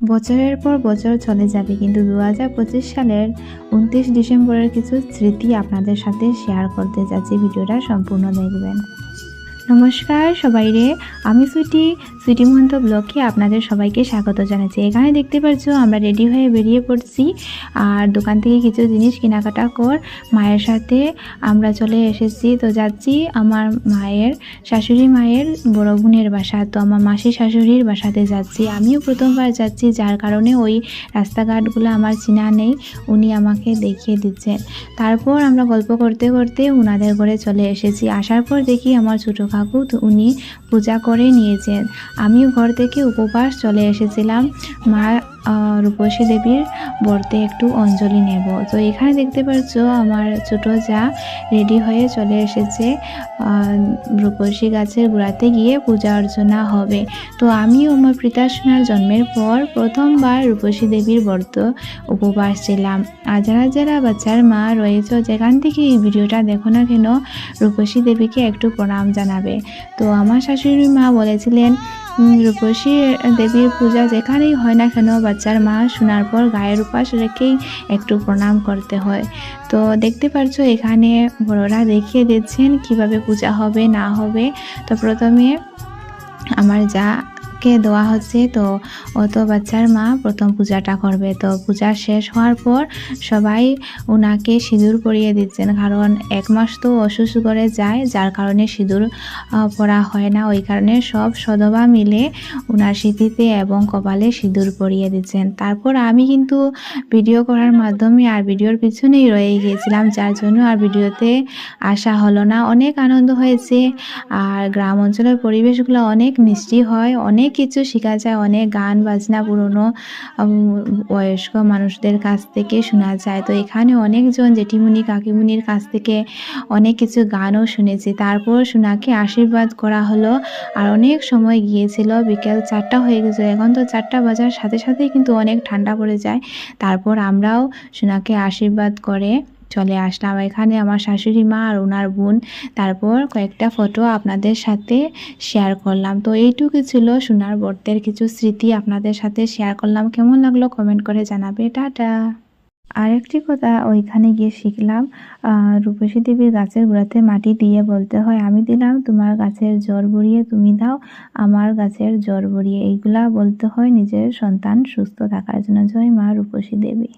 বছরের পর বছর চলে যাবে, কিন্তু দু সালের উনত্রিশ ডিসেম্বরের কিছু স্মৃতি আপনাদের সাথে শেয়ার করতে যাচ্ছি। ভিডিওটা সম্পূর্ণ দেখবেন। নমস্কার সবাই রে আমি সুইটি সুইটি মহন্ত ব্লগে আপনাদের সবাইকে স্বাগত জানাচ্ছি। এখানে দেখতে পাচ্ছ, আমরা রেডি হয়ে বেরিয়ে পড়ছি। আর দোকান থেকে কিছু জিনিস কেনাকাটা কর, মায়ের সাথে আমরা চলে এসেছি। তো যাচ্ছি আমার মায়ের, শাশুড়ি মায়ের বড় বোনের বাসা। তো আমার মাসি শাশুড়ির বাসাতে যাচ্ছি। আমিও প্রথমবার যাচ্ছি, যার কারণে ওই রাস্তাঘাটগুলো আমার চেনা নেই। উনি আমাকে দেখিয়ে দিচ্ছেন। তারপর আমরা গল্প করতে করতে ওনাদের ঘরে চলে এসেছি। আসার পর দেখি আমার ছোটো কাকু উনি পূজা করে নিয়েছেন। আমিও ঘর থেকে উপবাস চলে এসেছিলাম। মা রূপসী দেবীর বর্তে একটু অঞ্জলি নেব। তো এখানে দেখতে পাচ্ছ আমার ছোট যা রেডি হয়ে চলে এসেছে। রূপসী গাছের গোড়াতে গিয়ে পূজা অর্চনা হবে। তো আমিও আমার পিতাশোনার জন্মের পর প্রথমবার রূপসী দেবীর ব্রত উপবাস ছিলাম। আর যারা যারা বাচ্চার মা রয়েছে, যেখান থেকে এই ভিডিওটা দেখো না কেন, রূপসী দেবীকে একটু প্রণাম জানাবে। তো আমার শাশুড়ি মা বলেছিলেন রূপসী দেবীর পূজা যেখানেই হয় না কেন বাচ্চার মা শোনার পর গায়ের উপাস রেখেই একটু প্রণাম করতে হয়। তো দেখতে পারছ এখানে বড়রা দেখিয়ে দিচ্ছেন কীভাবে পূজা হবে, না হবে। তো প্রথমে আমার যাকে দেওয়া হচ্ছে, তো অত বাচ্চার মা, প্রথম পূজাটা করবে। তো পূজা শেষ হওয়ার পর সবাই ওনাকে সিঁদুর পরিয়ে দিচ্ছেন। কারণ এক মাস তো অসুস্থ করে যায়, যার কারণে সিঁদুর পরা হয় না। ওই কারণে সব সদবা মিলে ওনার স্মৃতিতে এবং কপালে সিঁদুর পরিয়ে দিচ্ছেন। তারপর আমি কিন্তু ভিডিও করার মাধ্যমে আর ভিডিওর পিছনেই রয়ে গিয়েছিলাম, যার জন্য আর ভিডিওতে আসা হলো না। অনেক আনন্দ হয়েছে, আর গ্রাম অঞ্চলের পরিবেশগুলো অনেক মিষ্টি হয়, অনেক কিছু শেখা যায়, অনেক গান, বাজনা, পুরনো বয়স্ক মানুষদের কাছ থেকে শোনা যায়। তো এখানে অনেকজন জেঠিমুনি কাকিমুনির কাছ থেকে অনেক কিছু গানও শুনেছি। তারপর সোনাকে আশীর্বাদ করা হলো। আর অনেক সময় গিয়েছিল, বিকেল চারটা হয়ে গেছিল। এখন তো চারটা বাজার, সাথে সাথেই কিন্তু অনেক ঠান্ডা পড়ে যায়। তারপর আমরাও সোনাকে আশীর্বাদ করে চলে আসলাম এখানে আমার শাশুড়ি মা আর ওনার বোন। তারপর কয়েকটা ফটো আপনাদের সাথে শেয়ার করলাম। তো এইটুকু ছিল সোনার বর্তের কিছু স্মৃতি আপনাদের সাথে শেয়ার করলাম। কেমন লাগল কমেন্ট করে জানাবে। টাটা। আরেকটি কথা ওইখানে গিয়ে শিখলাম রূপসী দেবীর গাছের গোড়াতে মাটি দিয়ে বলতে হয়, আমি দিলাম, তোমার গাছের জ্বর বড়িয়ে তুমি দাও, আমার গাছের জ্বর বড়িয়ে। এইগুলা বলতে হয় নিজের সন্তান সুস্থ থাকার জন্য। জয় মা রূপসী দেবী।